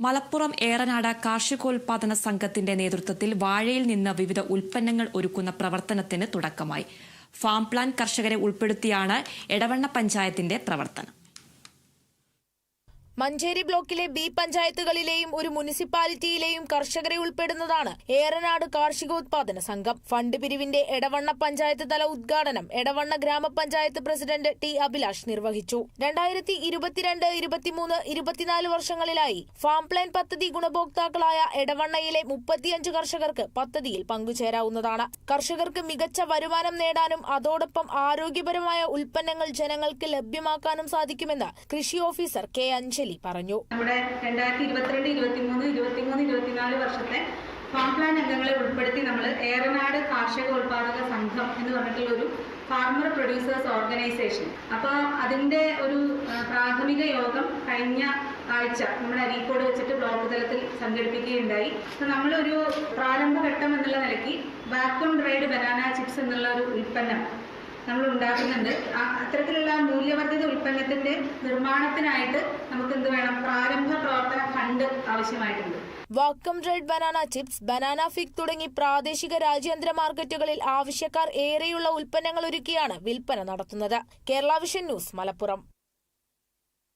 മലപ്പുറം ഏറനാട് കാർഷികോൽപാദന സംഘത്തിന്റെ നേതൃത്വത്തിൽ വാഴയിൽ നിന്ന് വിവിധ ഉൽപ്പന്നങ്ങൾ ഒരുക്കുന്ന പ്രവർത്തനത്തിന് തുടക്കമായി. ഫാം പ്ലാൻ കർഷകരെ ഉൾപ്പെടുത്തിയാണ് എടവണ്ണ പഞ്ചായത്തിന്റെ പ്രവർത്തനം. മഞ്ചേരി ബ്ലോക്കിലെ ബി പഞ്ചായത്തുകളിലെയും ഒരു മുനിസിപ്പാലിറ്റിയിലെയും കർഷകരെ ഉൾപ്പെടുന്നതാണ് ഏറനാട് കാർഷികോത്പാദന സംഘം. ഫണ്ട് പിരിവിന്റെ എടവണ്ണ പഞ്ചായത്ത് തല ഉദ്ഘാടനം എടവണ്ണ ഗ്രാമപഞ്ചായത്ത് പ്രസിഡന്റ് ടി അഭിലാഷ് നിർവഹിച്ചു. രണ്ടായിരത്തി ഇരുപത്തിരണ്ട് ഇരുപത്തിമൂന്ന് ഇരുപത്തിനാല് വർഷങ്ങളിലായി ഫാം പ്ലാൻ പദ്ധതി ഗുണഭോക്താക്കളായ എടവണ്ണയിലെ മുപ്പത്തിയഞ്ച് കർഷകർക്ക് പദ്ധതിയിൽ പങ്കുചേരാവുന്നതാണ്. കർഷകർക്ക് മികച്ച വരുമാനം നേടാനും അതോടൊപ്പം ആരോഗ്യപരമായ ഉൽപ്പന്നങ്ങൾ ജനങ്ങൾക്ക് ലഭ്യമാക്കാനും സാധിക്കുമെന്ന് കൃഷി ഓഫീസർ കെ അഞ്ജലി പറഞ്ഞു. നമ്മുടെ രണ്ടായിരത്തി ഇരുപത്തിരണ്ട് ഇരുപത്തിമൂന്ന് ഇരുപത്തിമൂന്ന് ഇരുപത്തിനാല് വർഷത്തെ ഫാം പ്ലാൻ അംഗങ്ങളെ ഉൾപ്പെടുത്തി നമ്മൾ ഏറനാട് കാർഷിക ഉൽപാദക സംഘം എന്ന് പറഞ്ഞിട്ടുള്ള ഒരു ഫാർമർ പ്രൊഡ്യൂസേഴ്സ് ഓർഗനൈസേഷൻ അപ്പോൾ അതിന്റെ ഒരു പ്രാഥമിക യോഗം കഴിഞ്ഞ ആഴ്ച നമ്മുടെ അരീക്കോട് വെച്ചിട്ട് ബ്ലോക്ക് തലത്തിൽ സംഘടിപ്പിക്കുകയുണ്ടായി. അപ്പോൾ നമ്മളൊരു പ്രാരംഭഘട്ടം എന്നുള്ള നിലയ്ക്ക് വാക്വം ഡ്രൈഡ് ബനാന ചിപ്സ് എന്നുള്ള ഒരു ഉൽപ്പന്നം നമ്മൾ ഉണ്ടാക്കുന്നുണ്ട് അത്തരത്തിലുള്ള മൂല്യവർദ്ധിത ഉൽപ്പന്നത്തിന്റെ നിർമ്മാണത്തിനായിട്ട് നമുക്ക് എന്ത് വേണം? പ്രാരംഭ പ്രവർത്തന fund ആവശ്യമായിട്ടുണ്ട്. Vacuum red banana chips banana fig തുടങ്ങി പ്രാദേശിക രാജ്യാന്തര മാർക്കറ്റുകളിൽ ആവശ്യക്കാർ ഏറെയുള്ള ഉൽപ്പന്നങ്ങൾ ഒരുക്കിയാണ് വിൽപ്പന നടത്തുന്നത്. Kerala Vision News Malappuram.